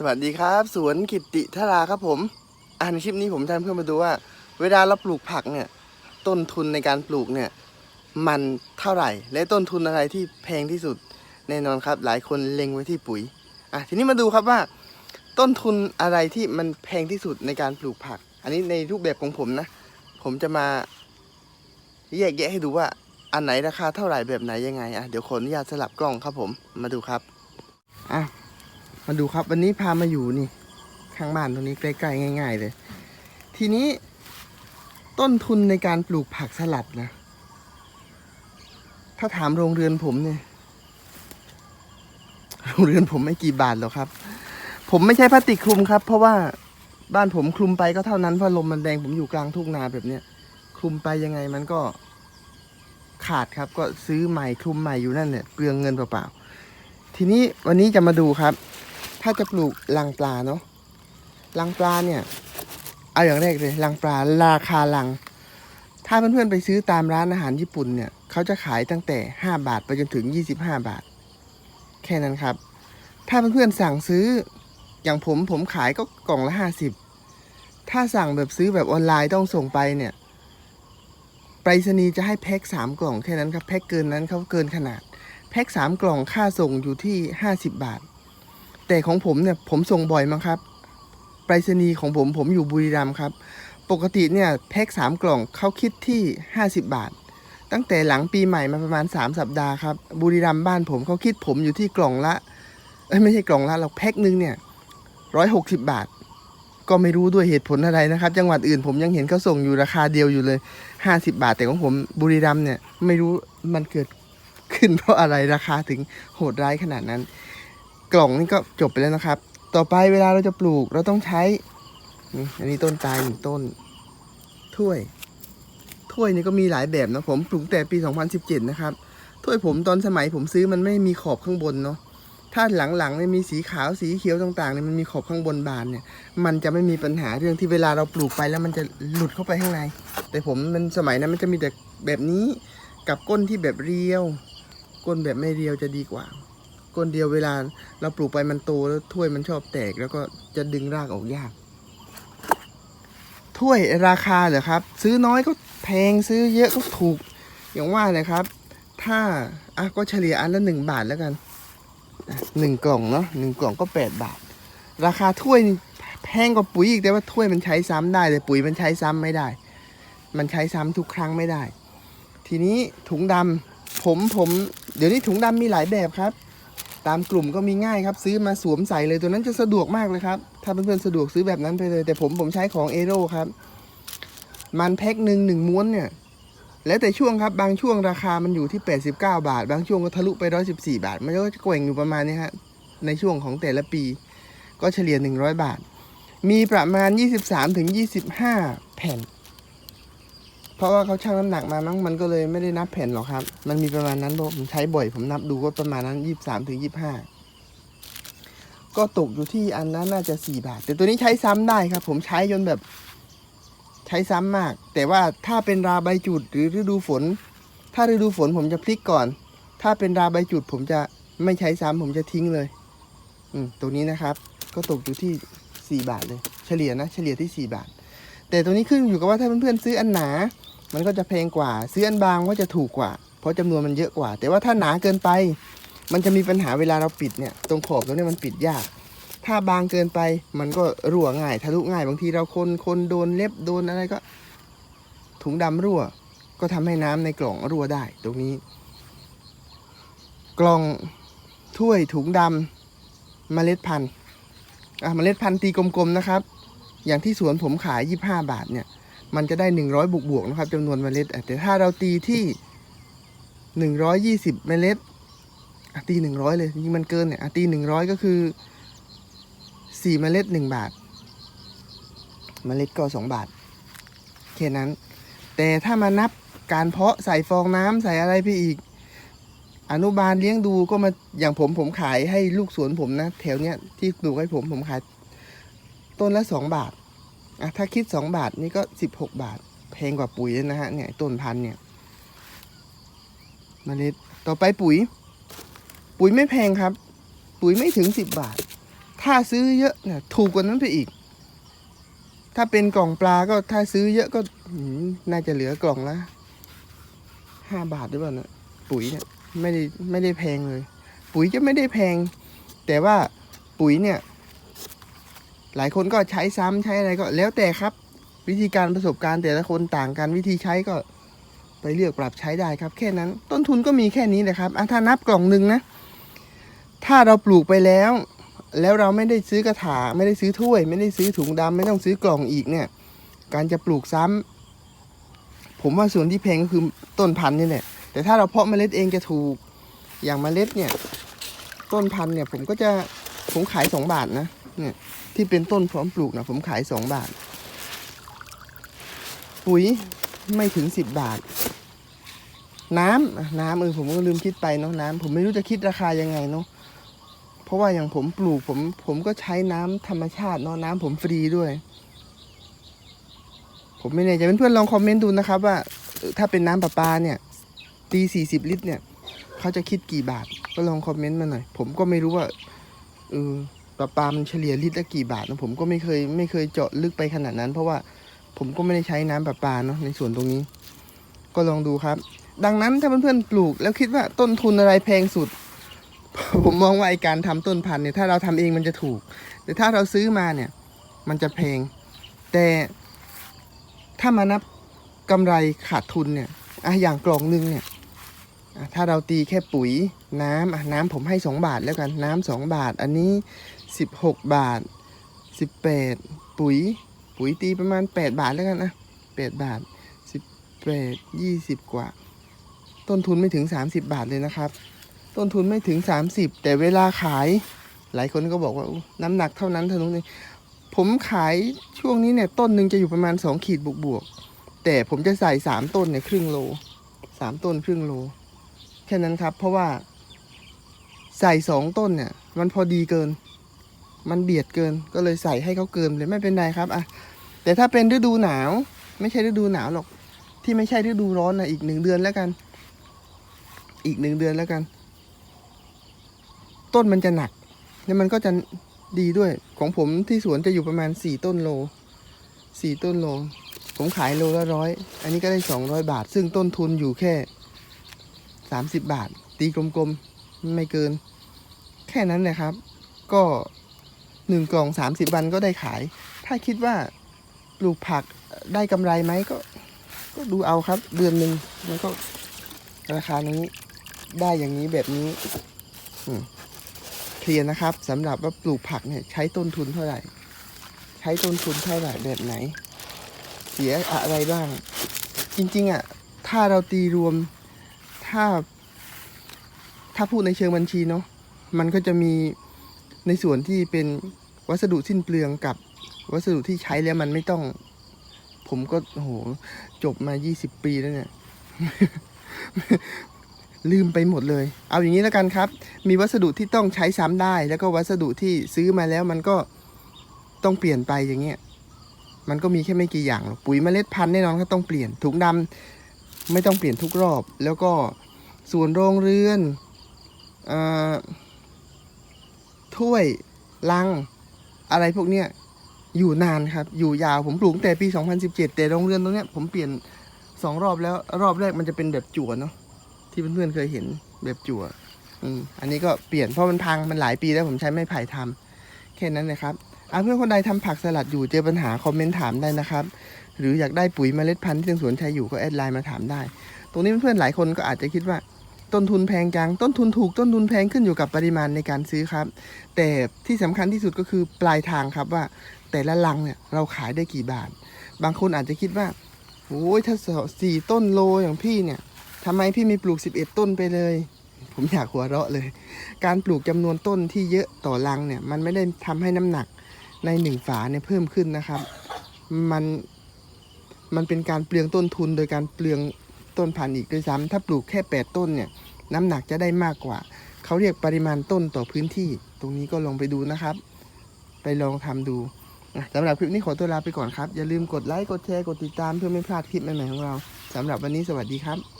สวัสดีครับ สวนกิติทราครับผมอ่านคลิปนี้ผมจะเพื่อนมาดูว่า เวลาเราปลูกผักเนี่ย ต้นทุนในการปลูกเนี่ย มันเท่าไหร่ และต้นทุนอะไรที่แพงที่สุดแน่นอนครับ หลายคนเล็งไว้ที่ปุ๋ยอะทีนี้มาดูครับว่า ต้นทุนอะไรที่มันแพงที่สุดในการปลูกผัก อันนี้ในรูปแบบของผมนะ ผมจะมาแยกแยะให้ดูว่าอันไหนราคาเท่าไหร่แบบไหนยังไงอะเดี๋ยวขออนุญาตสลับกล้องครับผมมาดูครับอะ มาดูครับวันนี้พามาอยู่นี่ ข้างบ้านตรงนี้ใกล้ๆง่าย ๆ เลย ทีนี้ต้นทุนในการปลูกผักสลัดนะ ถ้าถามโรงเรือนผมเนี่ย โรงเรือนผมไม่กี่บาทหรอกครับ ผมไม่ใช่พลาสติกคลุมครับ เพราะว่าบ้านผมคลุมไปก็เท่านั้นเพราะลมมันแรงผมอยู่กลางทุ่งนาแบบเนี้ยคลุมไปยังไงมันก็ขาดครับก็ซื้อใหม่คลุมใหม่อยู่นั่นเนี่ยเปลืองเงินเปล่าๆทีนี้วันนี้จะมาดูครับ ถ้าจะปลูกลังปลาเนาะลังปลาเนี่ยเอาอย่างแรกเลยลังปลาราคาลัง ถ้าเพื่อนๆไปซื้อตามร้านอาหารญี่ปุ่นเนี่ยเขาจะขายตั้งแต่ 5 บาทไปจนถึง 25 บาท แค่นั้นครับ ถ้าเพื่อนๆสั่งซื้ออย่างผมผมขายก็กล่องละ 50 ถ้าสั่งแบบซื้อแบบออนไลน์ต้องส่งไปเนี่ยไปรษณีย์จะให้แพ็ค3กล่องแค่นั้นครับแพ็คเกินนั้นเขาเกินขนาดแพ็ค3กล่องค่าส่งอยู่ที่ 50 บาท แต่ของผมเนี่ยผมส่งบ่อยมั้งครับไปรษณีย์ของผมผมอยู่บุรีรัมย์ครับ ปกติเนี่ยแพ็คสามกล่องเขาคิดที่ 50 บาท ตั้งแต่หลังปีใหม่มาประมาณ 3 สัปดาห์ครับ บุรีรัมย์บ้านผมเขาคิดผมอยู่ที่กล่องละไม่ใช่กล่องละเราแพ็คนึงเนี่ยร้อยหกสิบบาท ก็ไม่รู้ด้วยเหตุผลอะไรนะครับ จังหวัดอื่นผมยังเห็นเขาส่งอยู่ราคาเดียวอยู่เลย50บาท แต่ของผมบุรีรัมย์เนี่ยไม่รู้มันเกิดขึ้นเพราะอะไรราคาถึงโหดร้ายขนาดนั้น กล่องนี่ก็จบไปแล้วนะครับ ต่อไปเวลาเราจะปลูกเราต้องใช้นี่อันนี้ต้นตายหนึ่งต้น ถ้วย ถ้วยนี่ก็มีหลายแบบนะผมปลูกแต่ปี 2017 นะครับ ถ้วยผมตอนสมัยผมซื้อมันไม่มีขอบข้างบนเนาะถ้าหลังๆเนี่ยมีสีขาวสีเขียวต่างๆเนี่ยมันมีขอบข้างบนบานเนี่ย มันจะไม่มีปัญหาเรื่องที่เวลาเราปลูกไปแล้วมันจะหลุดเข้าไปข้างใน แต่ผมมันสมัยนั้นมันจะมีแต่แบบนี้กับก้นที่แบบเรียว ก้นแบบไม่เรียวจะดีกว่า ก้นเดียวเวลา เราปลูกไปมันโตแล้วถ้วยมันชอบแตกแล้วก็จะดึงรากออกยาก ถ้วยราคาเหรอครับ ซื้อน้อยก็แพงซื้อเยอะก็ถูก อย่างว่าเลยครับ ถ้าอะก็เฉลี่ยอันละหนึ่งบาทแล้วกันหนึ่งกล่องเนาะหนึ่งกล่องก็แปดบาท ราคาถ้วยแพงกว่าปุ๋ยอีกแต่ว่าถ้วยมันใช้ซ้ำได้แต่ปุ๋ยมันใช้ซ้ำไม่ได้ มันใช้ซ้ำทุกครั้งไม่ได้ ทีนี้ถุงดำผมผม เดี๋ยวนี้ถุงดำมีหลายแบบครับ ตามกลุ่มก็มีง่ายครับ ซื้อมาสวมใส่เลยตัวนั้นจะสะดวกมากเลยครับ ถ้าเพื่อนๆสะดวกซื้อแบบนั้นไปเลย แต่ผมผมใช้ของเอโรครับ มันแพ็คหนึ่งหนึ่งม้วนเนี่ย แล้วแต่ช่วงครับบางช่วงราคามันอยู่ที่ 89 บาท บางช่วงก็ทะลุไป 114 บาท มันก็จะแกว่งอยู่ประมาณนี้ฮะในช่วงของแต่ละปี ก็เฉลี่ย 100 บาท มีประมาณ 23ถึง25 แผ่น เพราะว่าเขาชั่งน้ำหนักมามั้งมันก็เลยไม่ได้นับแผ่นหรอกครับ มันมีประมาณนั้นเพราะผมใช้บ่อย ผมนับดูก็ประมาณนั้น23ถึง25ก็ตกอยู่ที่อันนั้นน่าจะ4บาท แต่ตัวนี้ใช้ซ้ำได้ครับ ผมใช้จนแบบ ใช้ซ้ำมาก แต่ว่าถ้าเป็นราใบจุดหรือฤดูฝน ถ้าฤดูฝนผมจะพลิกก่อน ถ้าเป็นราใบจุด ผมจะไม่ใช้ซ้ำผมจะทิ้งเลย อืมตรงนี้นะครับ ก็ตกอยู่ที่4บาทเลย เฉลี่ยนะ เฉลี่ยที่4บาท แต่ตัวนี้ขึ้นอยู่กับว่าถ้าเพื่อนๆซื้ออันหนา มันก็จะแพงกว่าซื้ออันบางก็จะถูกกว่า เพราะจำนวนมันเยอะกว่า แต่ว่าถ้าหนาเกินไป มันจะมีปัญหาเวลาเราปิดเนี่ยตรงขอบตรงนี้มันปิดยาก ถ้าบางเกินไปมันก็รั่วง่าย ทะลุง่ายบางทีเราคนคนโดนเล็บโดนอะไรก็ ถุงดำรั่ว ก็ทำให้น้ำในกล่องรั่วได้ ตรงนี้ กล่องถ้วยถุงดำเมล็ดพันธุ์อะเมล็ดพันธุ์ตีกลมๆนะครับ อย่างที่สวนผมขาย 25 บาทเนี่ย มันจะได้ 100 บวกบวกนะครับจำนวนเมล็ดแต่ถ้าเราตีที่ 120 เมล็ดอะตี 100 เลยจริงมันเกินเนี่ยอะตี 100 ก็คือ 4 เมล็ด 1 บาท เมล็ดก็ 2 บาทแค่นั้น แต่ถ้ามานับการเพาะใส่ฟองน้ำใส่อะไรไปอีก อนุบาลเลี้ยงดูก็มาอย่างผมผมขายให้ลูกสวนผมนะ แถวเนี้ยที่ปลูกให้ผมผมขายต้นละ 2 บาท อะถ้าคิด2บาทนี่ก็16บาท แพงกว่าปุ๋ยเลยนะฮะเนี่ยต้นพันธุ์เนี่ยเมล็ดต่อไปปุ๋ย ปุ๋ยไม่แพงครับ ปุ๋ยไม่ถึง10บาท ถ้าซื้อเยอะเนี่ยถูกกว่านั้นไปอีก ถ้าเป็นกล่องปลาก็ถ้าซื้อเยอะก็น่าจะเหลือกล่องละห้าบาทหรือเปล่านะปุ๋ยเนี่ยไม่ได้ไม่ได้แพงเลย ปุ๋ยจะไม่ได้แพง แต่ว่าปุ๋ยเนี่ย หลายคนก็ใช้ซ้ำใช้อะไรก็แล้วแต่ครับ วิธีการประสบการณ์แต่ละคนต่างกันวิธีใช้ก็ไปเลือกปรับใช้ได้ครับ แค่นั้น ต้นทุนก็มีแค่นี้แหละครับถ้านับกล่องหนึ่งนะ ถ้าเราปลูกไปแล้ว แล้วเราไม่ได้ซื้อกระถางไม่ได้ซื้อถ้วย ไม่ได้ซื้อถุงดำไม่ต้องซื้อกล่องอีกเนี่ย การจะปลูกซ้ำผมว่าส่วนที่แพงก็คือต้นพันธุ์นี่แหละแต่ถ้าเราเพาะเมล็ดเองจะถูกอย่างเมล็ดเนี่ย ต้นพันธุ์เนี่ย ผมก็จะผมขายสองบาทนะเนี่ย ที่เป็นต้นพร้อมปลูกนะผมขายสองบาท ปุ๋ยไม่ถึงสิบบาท น้ำน้ำเออผมก็ลืมคิดไปเนาะน้ำผมไม่รู้จะคิดราคายังไงเนาะเพราะว่าอย่างผมปลูกผมผมก็ใช้น้ำธรรมชาติเนาะน้ำผมฟรีด้วย ผมไม่แน่ใจเพื่อนๆลองคอมเมนต์ดูนะครับว่าถ้าเป็นน้ำประปาเนี่ยตีสี่สิบลิตรเนี่ย เขาจะคิดกี่บาท ก็ลองคอมเมนต์มาหน่อย ผมก็ไม่รู้ว่าเออ ประปามันเฉลี่ยลิตรละกี่บาทนะผมก็ไม่เคยไม่เคยเจาะลึกไปขนาดนั้น เพราะว่าผมก็ไม่ได้ใช้น้ำประปาเนาะในส่วนตรงนี้ ก็ลองดูครับ ดังนั้นถ้าเพื่อนๆปลูก แล้วคิดว่าต้นทุนอะไรแพงสุด ผมมองว่าไอการทำต้นพันธุ์เนี่ยถ้าเราทำเองมันจะถูก แต่ถ้าเราซื้อมาเนี่ย มันจะแพง แต่ถ้ามานับกำไรขาดทุนเนี่ยอะอย่างกล่องนึงเนี่ยถ้าเราตีแค่ปุ๋ยน้ำอะน้ำผมให้สองบาทแล้วกัน น้ำสองบาท อันนี้ สิบหกบาทสิบแปดปุ๋ย ปุ๋ยตีประมาณแปดบาทแล้วกันนะแปดบาทสิบแปดยี่สิบกว่า ต้นทุนไม่ถึงสามสิบบาทเลยนะครับ ต้นทุนไม่ถึงสามสิบแต่เวลาขาย หลายคนก็บอกว่าน้ำหนักเท่านั้นเท่านั้ผมขายช่วงนี้เนี่ยต้นหนึ่งจะอยู่ประมาณสองขีดบวกๆแต่ผมจะใส่สามต้นเนี่ยครึ่งโลสามต้นครึ่งโล แค่นั้นครับ เพราะว่าใส่สองต้นเนี่ยมันพอดีเกิน มันเบียดเกินก็เลยใส่ให้เขาเกินเลยไม่เป็นไรครับอะแต่ถ้าเป็นฤดูหนาว ไม่ใช่ฤดูหนาวหรอก ที่ไม่ใช่ฤดูร้อนนะอีกหนึ่งเดือนแล้วกัน อีกหนึ่งเดือนแล้วกัน ต้นมันจะหนัก แล้วมันก็จะดีด้วย ของผมที่สวนจะอยู่ประมาณสี่ต้นโลสี่ต้นโล ผมขายโลละร้อยอันนี้ก็ได้สองร้อยบาท ซึ่งต้นทุนอยู่แค่สามสิบบาท ตีกลมๆไม่เกิน แค่นั้นแหละครับ ก็ หนึ่งกล่องสามสิบวันก็ได้ขาย ถ้าคิดว่าปลูกผักได้กำไรไหมก็ ก็ดูเอาครับ เดือนหนึ่งมันก็ราคานี้ได้อย่างนี้แบบนี้เคลียร์นะครับสำหรับว่าปลูกผักเนี่ย ใช้ต้นทุนเท่าไหร่ ใช้ต้นทุนเท่าไหร่แบบไหน เสียอะไรบ้าง จริง ๆอะถ้าเราตีรวมถ้า ถ้าพูดในเชิงบัญชีเนาะมันก็จะมี ในส่วนที่เป็นวัสดุสิ้นเปลืองกับวัสดุที่ใช้แล้วมันไม่ต้อง ผมก็โหจบมา 20 ปีแล้วเนี่ย ลืมไปหมดเลย เอาอย่างนี้แล้วกันครับ มีวัสดุที่ต้องใช้ซ้ำได้ แล้วก็วัสดุที่ซื้อมาแล้วมันก็ต้องเปลี่ยนไปอย่างเงี้ย มันก็มีแค่ไม่กี่อย่างหรอกปุ๋ยเมล็ดพันธุ์แน่นอนก็ต้องเปลี่ยนถุงดำไม่ต้องเปลี่ยนทุกรอบ แล้วก็ส่วนโรงเรือนอ่อ ถ้วยลัง อะไรพวกเนี้ยอยู่นานครับ อยู่ยาวผมปลูกแต่ปี 2017 แต่โรงเรือนตรงเนี้ยผมเปลี่ยนสองรอบแล้ว รอบแรกมันจะเป็นแบบจั่วเนาะที่เพื่อนๆเคยเห็นแบบจั่วอืมอันนี้ก็เปลี่ยนเพราะมันพังมันหลายปีแล้วผมใช้ไม้ไผ่ทำแค่นั้นนะครับอะเพื่อนคนใดทำผักสลัดอยู่เจอปัญหาคอมเมนต์ถามได้นะครับ หรืออยากได้ปุ๋ยเมล็ดพันธุ์ที่ทางสวนใช้อยู่ก็แอดไลน์มาถามได้ ตรงนี้เพื่อนๆหลายคนก็อาจจะคิดว่า ต้นทุนแพงจัง ต้นทุนถูกต้นทุนแพงขึ้นอยู่กับปริมาณในการซื้อครับ แต่ที่สำคัญที่สุดก็คือปลายทางครับว่า แต่ละลังเนี่ยเราขายได้กี่บาท บางคนอาจจะคิดว่าโอ้ยถ้าสี่ต้นโลอย่างพี่เนี่ยทำไมพี่ไม่ปลูก 11 ต้นไปเลย ผมอยากหัวเราะเลย การปลูกจำนวนต้นที่เยอะต่อลังเนี่ยมันไม่ได้ทำให้น้ำหนักในหนึ่งฝาเนี่ยเพิ่มขึ้นนะครับ มันมันเป็นการเปลืองต้นทุนโดยการเปลือง ต้นพันธุ์อีกด้วยซ้ำถ้าปลูกแค่ 8 ต้นเนี่ยน้ำหนักจะได้มากกว่า เขาเรียกปริมาณต้นต่อพื้นที่ ตรงนี้ก็ลองไปดูนะครับ ไปลองทำดูสำหรับคลิปนี้ขอตัวลาไปก่อนครับ อย่าลืมกดไลค์กดแชร์กดติดตามเพื่อไม่พลาดคลิปใหม่ๆของเราสำหรับวันนี้สวัสดีครับ